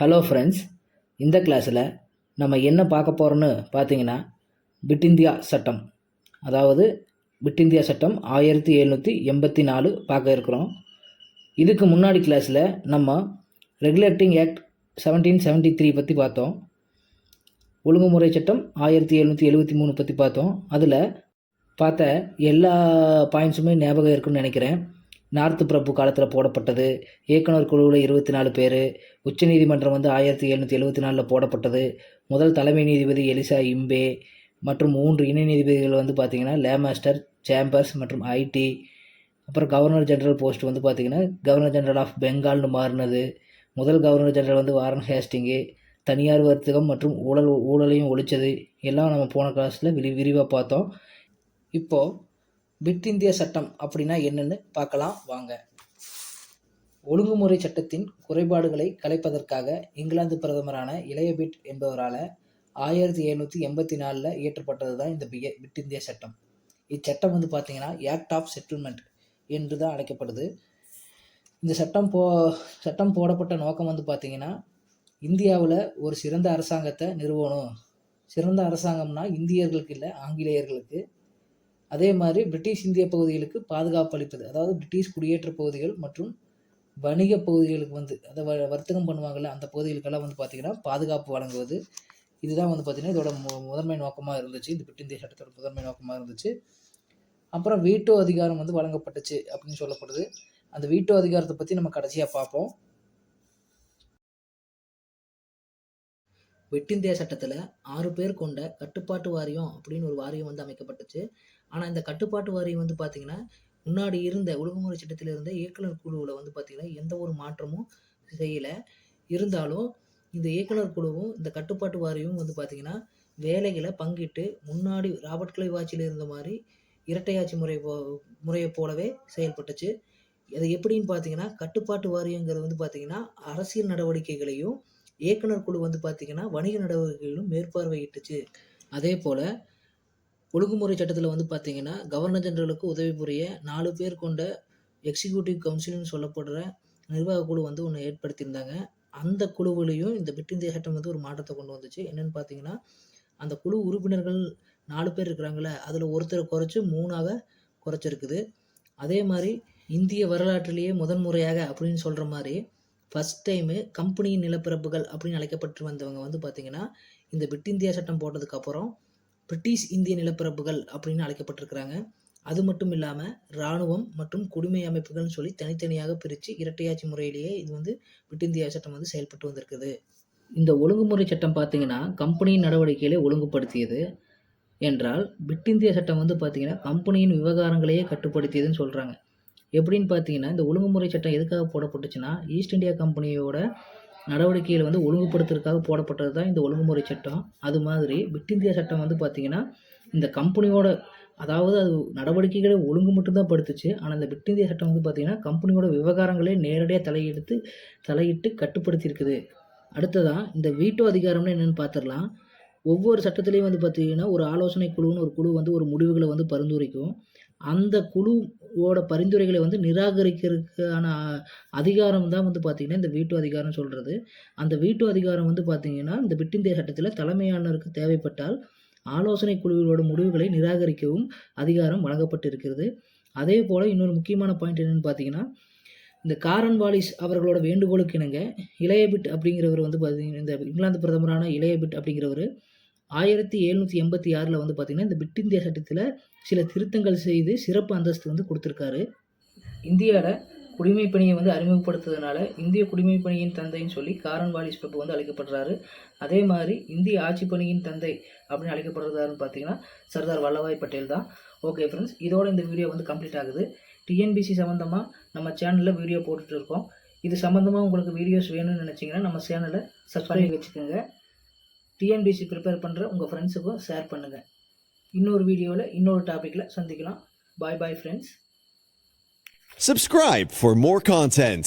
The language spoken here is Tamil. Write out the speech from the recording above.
ஹலோ ஃப்ரெண்ட்ஸ் இந்த கிளாஸில் நம்ம என்ன பார்க்க போகிறோன்னு பார்த்தீங்கன்னா பிட் இந்தியா சட்டம். அதாவது பிட் இந்தியா சட்டம் ஆயிரத்தி எழுநூற்றி எண்பத்தி நாலு பார்க்க இருக்கிறோம். இதுக்கு முன்னாடி கிளாஸில் நம்ம regulating act seventeen seventy three பற்றி பார்த்தோம். ஒழுங்குமுறை சட்டம் ஆயிரத்தி எழுநூற்றி எழுபத்தி மூணு பற்றி பார்த்தோம். அதில் பார்த்த எல்லா பாயிண்ட்ஸுமே ஞாபகம் இருக்குன்னு நினைக்கிறேன். நார்த்து பிரபு காலத்தில் போடப்பட்டது. இயக்குனர் குழுவில் இருபத்தி நாலு பேர் உச்சநீதிமன்றம் வந்து ஆயிரத்தி எழுநூற்றி எழுபத்தி நாலில் போடப்பட்டது. முதல் தலைமை நீதிபதி எலிசா இம்பே மற்றும் மூன்று இணை நீதிபதிகள் வந்து பார்த்திங்கன்னா லேமாஸ்டர் சேம்பர்ஸ் மற்றும் ஐடி. அப்புறம் கவர்னர் ஜெனரல் போஸ்ட் வந்து பார்த்திங்கன்னா கவர்னர் ஜெனரல் ஆஃப் பெங்கால்னு மாறினது. முதல் கவர்னர் ஜெனரல் வந்து வாரன் ஹேஸ்டிங்கு. தனியார் வர்த்தகம் மற்றும் ஊழல் ஊழலையும் ஒழிச்சது. எல்லாம் நம்ம போன கிளாஸில் விரி விரிவாக பார்த்தோம். இப்போது பிட் இந்திய சட்டம் அப்படின்னா என்னன்னு பார்க்கலாம் வாங்க. ஒழுங்குமுறை சட்டத்தின் குறைபாடுகளை கலைப்பதற்காக இங்கிலாந்து பிரதமரான இளைய பிட் என்பவரால் ஆயிரத்தி எழுநூற்றி எண்பத்தி நாலில் இயற்றப்பட்டது தான் இந்த பிய பிட் இந்திய சட்டம். இச்சட்டம் வந்து பார்த்திங்கன்னா ஆக்ட் ஆஃப் செட்டில்மெண்ட் என்று தான் அழைக்கப்படுது. இந்த சட்டம் போ சட்டம் போடப்பட்ட நோக்கம் வந்து பார்த்திங்கன்னா இந்தியாவில் ஒரு சிறந்த அரசாங்கத்தை நிறுவணும். சிறந்த அரசாங்கம்னா இந்தியர்களுக்கு இல்லை ஆங்கிலேயர்களுக்கு. அதே மாதிரி பிரிட்டிஷ் இந்திய பகுதிகளுக்கு பாதுகாப்பு அளிப்பது. அதாவது பிரிட்டிஷ் குடியேற்ற பகுதிகள் மற்றும் வணிக பகுதிகளுக்கு வந்து அதை வ வர்த்தகம் பண்ணுவாங்கள்ல அந்த பகுதிகளுக்கெல்லாம் வந்து பார்த்திங்கன்னா பாதுகாப்பு வழங்குவது. இதுதான் வந்து பார்த்திங்கன்னா இதோட மு முதன்மை நோக்கமாக இருந்துச்சு. இந்த பிட் இந்திய சட்டத்தோட முதன்மை நோக்கமாக இருந்துச்சு. அப்புறம் வீட்டோ அதிகாரம் வந்து வழங்கப்பட்டுச்சு அப்படின்னு சொல்லப்படுது. அந்த வீட்டோ அதிகாரத்தை பற்றி நம்ம கடைசியாக பார்ப்போம். வெட் சட்டத்தில் ஆறு பேர் கொண்ட கட்டுப்பாட்டு வாரியம் அப்படின்னு ஒரு வாரியம் வந்து அமைக்கப்பட்டுச்சு. ஆனால் இந்த கட்டுப்பாட்டு வாரியம் வந்து பார்த்திங்கன்னா முன்னாடி இருந்த ஒழுங்குமுறை சட்டத்தில் இருந்த இயக்குனர் குழுவில் வந்து பார்த்திங்கன்னா எந்த ஒரு மாற்றமும் செய்யலை. இருந்தாலும் இந்த இயக்குனர் குழுவும் இந்த கட்டுப்பாட்டு வாரியமும் வந்து பார்த்திங்கன்னா வேலைகளை பங்கிட்டு முன்னாடி ராபர்ட் கிளை வாட்சியில் இருந்த மாதிரி இரட்டையாட்சி முறை போ முறையை போலவே செயல்பட்டுச்சு. அது எப்படின்னு பார்த்தீங்கன்னா கட்டுப்பாட்டு வாரியங்கிறது வந்து பார்த்திங்கன்னா அரசியல் நடவடிக்கைகளையும் இயக்குனர் குழு வந்து பார்த்திங்கன்னா வணிக நடவடிக்கைகளும் மேற்பார்வையிட்டுச்சு. அதே போல் ஒழுங்குமுறை சட்டத்தில் வந்து பார்த்திங்கன்னா கவர்னர் ஜெனரலுக்கு உதவி புரிய நாலு பேர் கொண்ட எக்ஸிக்யூட்டிவ் கவுன்சில்னு சொல்லப்படுற நிர்வாக குழு வந்து ஒன்று ஏற்படுத்தியிருந்தாங்க. அந்த குழுவிலையும் இந்த பிட் இந்தியா சட்டம் வந்து ஒரு மாற்றத்தை கொண்டு வந்துச்சு. என்னென்னு பார்த்தீங்கன்னா அந்த குழு உறுப்பினர்கள் நாலு பேர் இருக்கிறாங்களே அதில் ஒருத்தரை குறைச்சி மூணாக குறைச்சிருக்குது. அதே மாதிரி இந்திய வரலாற்றிலேயே முதன்முறையாக அப்படின்னு சொல்கிற மாதிரி ஃபஸ்ட் டைமு கம்பெனியின் நிலப்பரப்புகள் அப்படின்னு அழைக்கப்பட்டு வந்தவங்க வந்து பார்த்திங்கன்னா இந்த பிட் இந்தியா சட்டம் போட்டதுக்கப்புறம் பிரிட்டிஷ் இந்திய நிலப்பரப்புகள் அப்படின்னு அழைக்கப்பட்டிருக்கிறாங்க. அது மட்டும் இல்லாமல் இராணுவம் மற்றும் குடிமை அமைப்புகள்னு சொல்லி தனித்தனியாக பிரித்து இரட்டையாட்சி முறையிலேயே இது வந்து பிட் சட்டம் வந்து செயல்பட்டு வந்திருக்குது. இந்த ஒழுங்குமுறை சட்டம் பார்த்தீங்கன்னா கம்பெனியின் நடவடிக்கைகளை ஒழுங்குபடுத்தியது என்றால் பிட் சட்டம் வந்து பார்த்திங்கன்னா கம்பெனியின் விவகாரங்களையே கட்டுப்படுத்தியதுன்னு சொல்கிறாங்க எப்படின்னு பார்த்தீங்கன்னா இந்த ஒழுங்குமுறை சட்டம் எதுக்காக போடப்பட்டுச்சுன்னா ஈஸ்ட் இந்தியா கம்பெனியோட நடவடிக்கைகளை வந்து ஒழுங்குபடுத்துறதுக்காக போடப்பட்டது தான் இந்த ஒழுங்குமுறை சட்டம். அது மாதிரி பிட் இந்தியா சட்டம் வந்து பார்த்திங்கன்னா இந்த கம்பெனியோட அதாவது அது நடவடிக்கைகளை ஒழுங்கு மட்டும்தான் படுத்துச்சு. ஆனால் இந்த பிட் இந்தியா சட்டம் வந்து பார்த்திங்கன்னா கம்பெனியோட விவகாரங்களே நேரடியாக தலையெடுத்து தலையிட்டு கட்டுப்படுத்தியிருக்குது. அடுத்ததாக இந்த வீட்டோ அதிகாரம்னு என்னென்னு பார்த்துடலாம் ஒவ்வொரு சட்டத்துலேயும் வந்து பார்த்திங்கன்னா ஒரு ஆலோசனை குழுன்னு ஒரு குழு வந்து ஒரு முடிவுகளை வந்து பரிந்துரைக்கும். அந்த குழு ஓட பரிந்துரைகளை வந்து நிராகரிக்கிறதுக்கான அதிகாரம் தான் வந்து பார்த்திங்கன்னா இந்த வீட்டு அதிகாரம் சொல்கிறது அந்த வீட்டு அதிகாரம் வந்து பார்த்திங்கன்னா இந்த பிட்டிந்திய சட்டத்தில் தலைமையானருக்கு தேவைப்பட்டால் ஆலோசனை குழுவிலோட முடிவுகளை நிராகரிக்கவும் அதிகாரம் வழங்கப்பட்டிருக்கிறது. அதே போல் இன்னொரு முக்கியமான பாயிண்ட் என்னென்னு பார்த்தீங்கன்னா இந்த காரன் வாலிஸ் அவர்களோட வேண்டுகோளுக்கு இணங்க இளையபிட் அப்படிங்கிறவர் வந்து பார்த்தீங்கன்னா இந்த இங்கிலாந்து பிரதமரான இளையபிட் அப்படிங்கிறவர் ஆயிரத்தி எழுநூற்றி எண்பத்தி ஆறில் வந்து பார்த்திங்கன்னா இந்த பிட் இந்தியா சட்டத்தில் சில திருத்தங்கள் செய்து சிறப்பு அந்தஸ்து வந்து கொடுத்துருக்காரு. இந்தியாவில் குடிமை பணியை வந்து அறிமுகப்படுத்துறதுனால இந்திய குடிமை பணியின் தந்தைன்னு சொல்லி காரன் வாலிஸ் பிரபு வந்து அழைக்கப்படுறாரு. அதே மாதிரி இந்திய ஆட்சி பணியின் தந்தை அப்படின்னு அழைக்கப்படுறதாருன்னு பார்த்தீங்கன்னா சர்தார் வல்லபாய் பட்டேல் தான். ஓகே ஃப்ரெண்ட்ஸ் இதோட இந்த வீடியோ வந்து கம்ப்ளீட் ஆகுது. டிஎன்பிசி சம்மந்தமாக நம்ம சேனலில் வீடியோ போட்டுட்ருக்கோம் இது சம்மந்தமாக உங்களுக்கு வீடியோஸ் வேணும்னு நினச்சிங்கன்னா நம்ம சேனலை சப்ஸ்கிரைப் வச்சுக்கோங்க. டிஎன்பிசி ப்ரிப்பேர் பண்ணுற உங்கள் ஃப்ரெண்ட்ஸுக்கும் ஷேர் பண்ணுங்கள் இன்னொரு வீடியோவில் இன்னொரு டாப்பிக்கில் சந்திக்கலாம். Bye bye friends Subscribe for more content.